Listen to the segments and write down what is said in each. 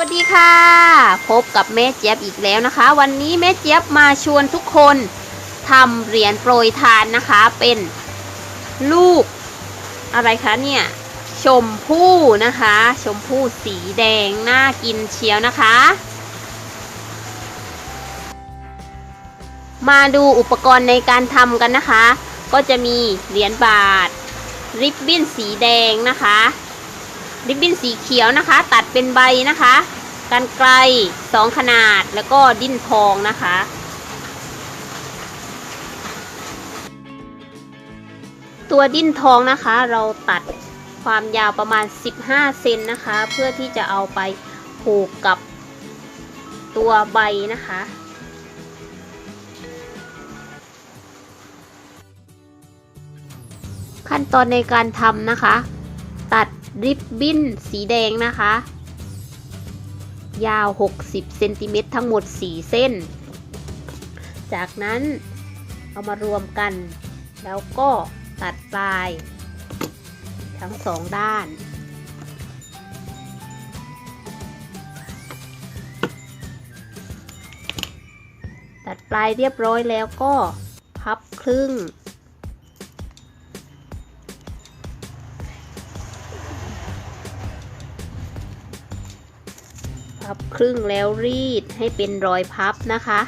วัสดีค่ะ พบกับแม่เจี๊ยบอีกแล้วนะคะ วันนี้แม่เจี๊ยบมาชวนทุกคนทำเหรียญโปรยทานนะคะ เป็นลูกอะไรคะเนี่ย ชมพู่นะคะ ชมพู่สีแดงน่ากินเชียวนะคะ มาดูอุปกรณ์ในการทำกันนะคะ ก็จะมีเหรียญบาท ริบบิ้นสีแดงนะคะ ริบบิ้นสีเขียวนะคะ ตัดเป็นใบนะคะกันไกลสองขนาดแล้วก็ดิ้นทองนะคะ ตัวดิ้นทองนะคะ เราตัดความยาวประมาณ 15 เซนนะคะ เพื่อที่จะเอาไปผูกกับตัวใบนะคะ ขั้นตอนในการทำนะคะ ริบบิ้นสีแดงนะคะ ยาว 60เซนติเมตรทั้งหมด 4 เส้น จากนั้นเอามารวมกัน แล้วก็ตัดปลาย ทั้งสองด้านตัดปลายเรียบร้อยแล้วก็พับครึ่ง พับครึ่งแล้วรีดให้เป็นรอยพับนะคะ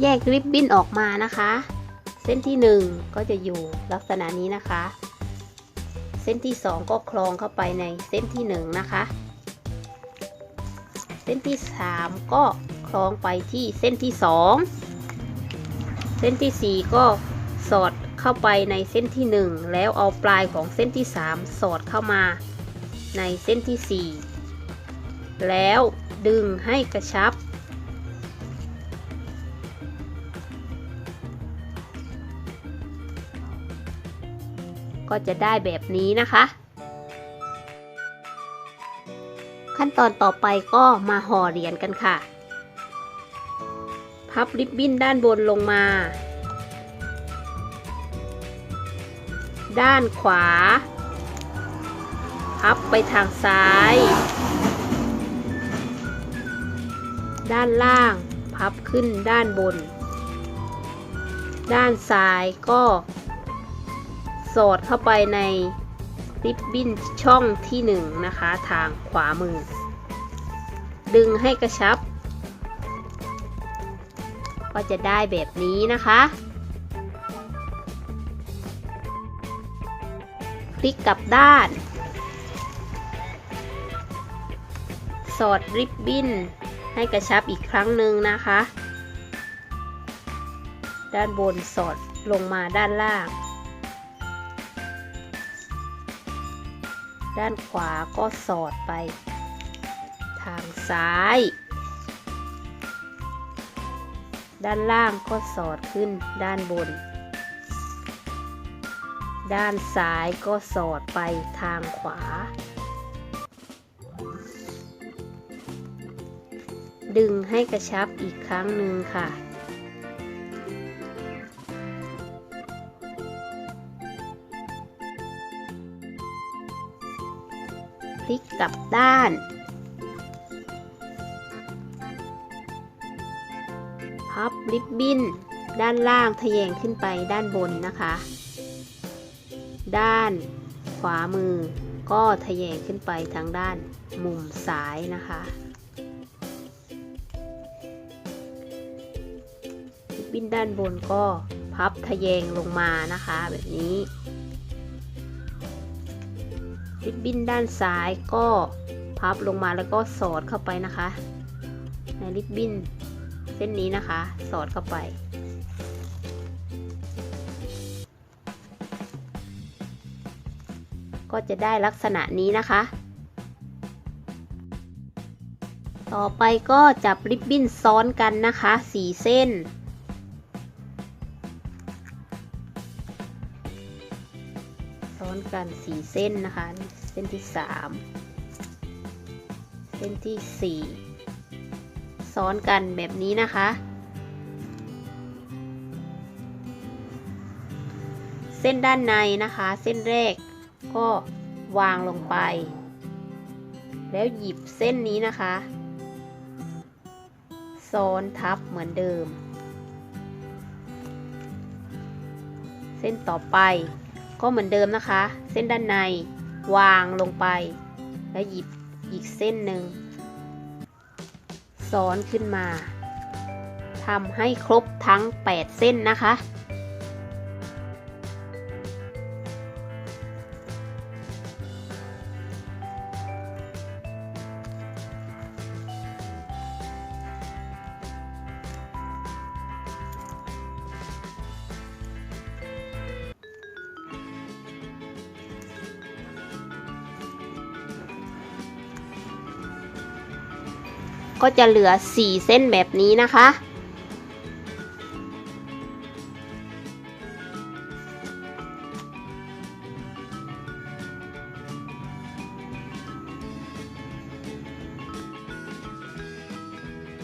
แยกริบบิ้นออกมานะคะ เส้นที่ 1 ก็จะอยู่ลักษณะนี้นะคะ เส้นที่ 2 ก็คล้องเข้าไปในเส้นที่ 1 นะคะ เส้นที่ 3 ก็คล้องไปที่เส้นที่ 2 เส้นที่ 4 ก็สอด เข้าไปในเส้นที่ 1 แล้วเอาปลายของเส้นที่ 3 สอดเข้ามาในเส้นที่ 4 แล้วดึงให้กระชับ ก็จะได้แบบนี้นะคะ ขั้นตอนต่อไปก็มาห่อเหรียญกันค่ะ พับริบบิ้นด้านบนลงมา ด้านขวา พับไปทางซ้าย ด้านล่าง พับขึ้นด้านบน ด้านซ้ายก็ สอดเข้าไปในริบบิ้นช่องที่หนึ่งนะคะ ทางขวามือ ดึงให้กระชับ ก็จะได้แบบนี้นะคะ พลิกกลับด้าน สอดริบบิ้นให้กระชับอีกครั้งหนึ่งนะคะ ด้านบนสอดลงมาด้านล่าง ด้านขวาก็สอดไป ทางซ้าย ด้านล่างก็สอดขึ้นด้านบน ด้านซ้ายก็สอดไปทางขวา ดึงให้กระชับอีกครั้งหนึ่งค่ะ พลิกกลับด้าน พับริบบิ้นด้านล่างทะแยงขึ้นไปด้านบนนะคะ ด้านขวามือ ก็ทะแยงขึ้นไปทางด้านมุมซ้ายนะคะริบบิ้นด้านบนก็พับทะแยงลงมานะคะ แบบนี้ริบบิ้นด้านซ้ายก็พับลงมาแล้วก็สอดเข้าไปนะคะ ในริบบิ้นเส้นนี้นะคะ สอดเข้าไป ก็จะได้ลักษณะนี้นะคะ ต่อไปก็จับริบบิ้นซ้อนกันนะคะสี่เส้น ซ้อนกันสี่เส้นนะคะ เส้นที่สามเส้นที่สี่ซ้อนกันแบบนี้นะคะเส้นด้านในนะคะ เส้นแรก ก็วางลงไป แล้วหยิบเส้นนี้นะคะ ซ้อนทับเหมือนเดิม เส้นต่อไปก็เหมือนเดิมนะคะ เส้นด้านในวางลงไป แล้วหยิบอีกเส้นหนึ่งซ้อนขึ้นมาทำให้ครบทั้ง 8 เส้นนะคะ ก็จะเหลือ 4 เส้นแบบนี้นะคะ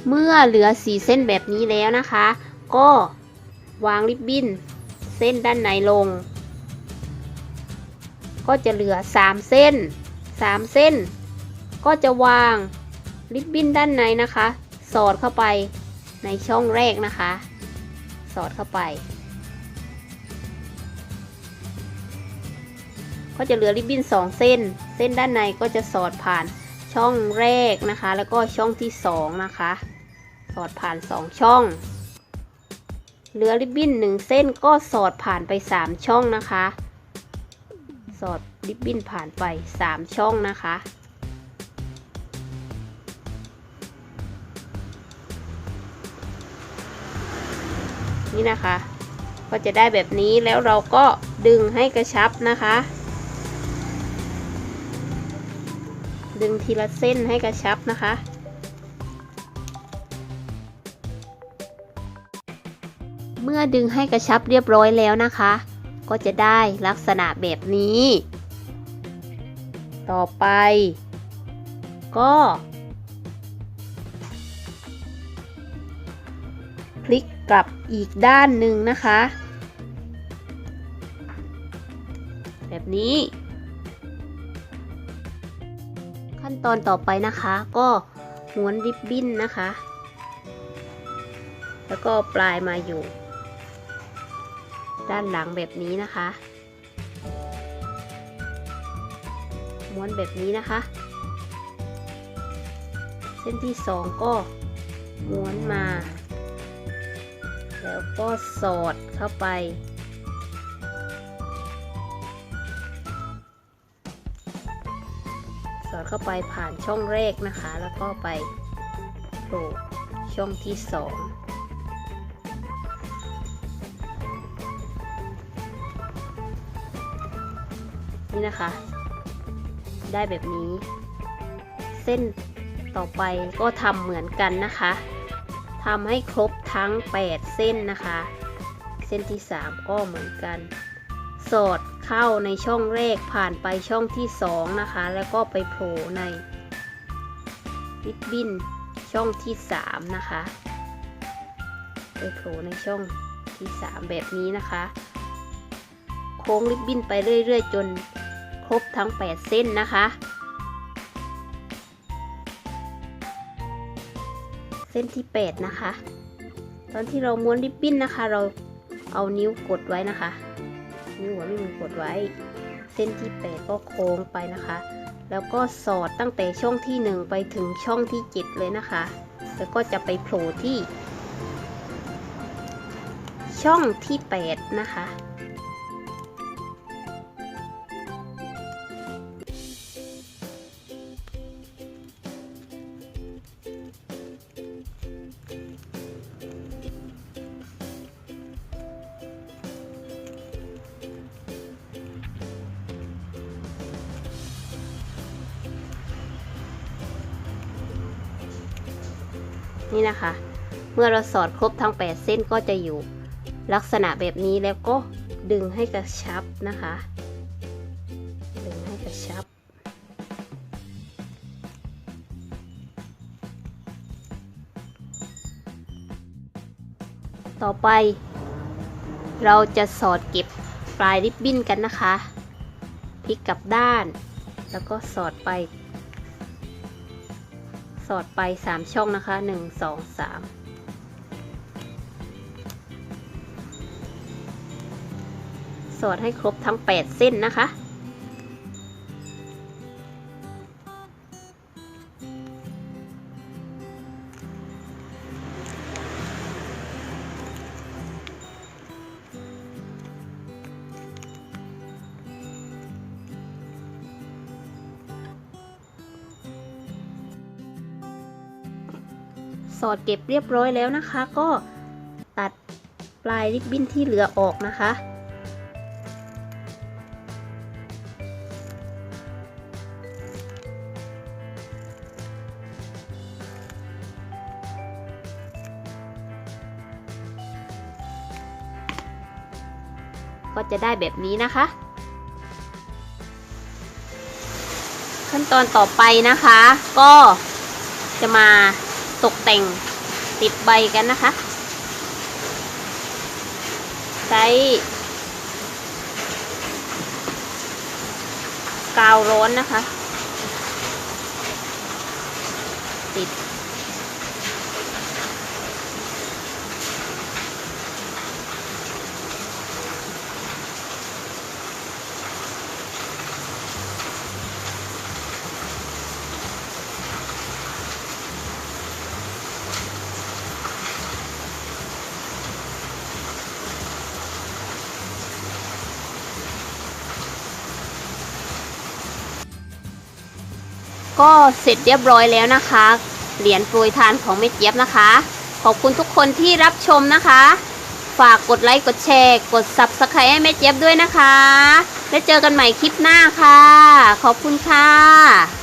เมื่อเหลือ 4 เส้นแบบนี้แล้วนะคะ ก็วางริบบิ้นเส้นด้านในลง ก็จะเหลือ 3 เส้น 3 เส้น ก็จะวาง ริบบิ้นด้านในนะคะ สอดเข้าไปในช่องแรกนะคะ สอดเข้าไป ก็จะเหลือริบบิ้นสองเส้น เส้นด้านในก็จะสอดผ่านช่องแรกนะคะ แล้วก็ช่องที่สองนะคะ สอดผ่านสองช่อง เหลือริบบิ้นหนึ่งเส้นก็สอดผ่านไปสามช่องนะคะ สอดริบบิ้นผ่านไปสามช่องนะคะ นี่นะคะ ก็จะได้แบบนี้แล้วเราก็ดึงให้กระชับนะคะ ดึงทีละเส้นให้กระชับนะคะเมื่อดึงให้กระชับเรียบร้อยแล้วนะคะ ก็จะได้ลักษณะแบบนี้ ต่อไป ก็ กลับอีกด้านหนึ่งนะคะ แบบนี้ ขั้นตอนต่อไปนะคะ ก็ม้วนริบบิ้นนะคะ แล้วก็ปลายมาอยู่ ด้านหลังแบบนี้นะคะ ม้วนแบบนี้นะคะ เส้นที่สองก็ม้วนมา แล้วก็สอดเข้าไป สอดเข้าไปผ่านช่องแรกนะคะ แล้วก็ไปโผล่ช่องที่สองนี่นะคะ ได้แบบนี้ เส้นต่อไปก็ทำเหมือนกันนะคะ ทำให้ครบทั้ง 8 เส้นนะคะ เส้นที่ 3 ก็เหมือนกัน สอดเข้าในช่องแรกผ่านไปช่องที่ 2 นะคะ แล้วก็ไปโผล่ในริบบิ้นช่องที่ 3 นะคะ ไปโผล่ในช่องที่ 3 แบบนี้นะคะ โค้งริบบิ้นไปเรื่อย ๆ จนครบทั้ง 8 เส้นนะคะ เส้นที่ 8 นะคะ ตอนที่เราม้วนริบบิ้นนะคะ เราเอานิ้วกดไว้นะคะ นิ้วหัวไม่มือกดไว้ เส้นที่ 8 ก็โค้งไปนะคะ แล้วก็สอดตั้งแต่ช่องที่ 1 ไปถึงช่องที่ 7 เลยนะคะ แล้วก็จะไปโผล่ที่ ช่องที่ 8 นะคะ นี่นะคะ เมื่อเราสอดครบทั้ง 8 เส้นก็จะอยู่ลักษณะแบบนี้แล้วก็ดึงให้กระชับนะคะ ดึงให้กระชับ ต่อไป เราจะสอดเก็บปลายริบบิ้นกันนะคะ พลิกกลับด้าน แล้วก็สอดไป อดไป 3 ช่องนะคะ 1 2 3 สอดให้ครบทั้ง 8 เส้นนะคะ สอดเก็บเรียบร้อยแล้วนะคะ ก็ตัดปลายริบบิ้นที่เหลือออกนะคะ ก็จะได้แบบนี้นะคะ ขั้นตอนต่อไปนะคะ ก็จะมา ตกแต่งติดใบกันนะคะใช้กาวร้อนนะคะ ติด ก็เสร็จเรียบร้อยแล้วนะคะ เหรียญโปรยทานของแม่เจี๊ยบนะคะ ขอบคุณทุกคนที่รับชมนะคะ ฝากกดไลค์กดแชร์กด Subscribe ให้แม่เจี๊ยบด้วยนะคะ แล้วเจอกันใหม่คลิปหน้าค่ะ ขอบคุณค่ะ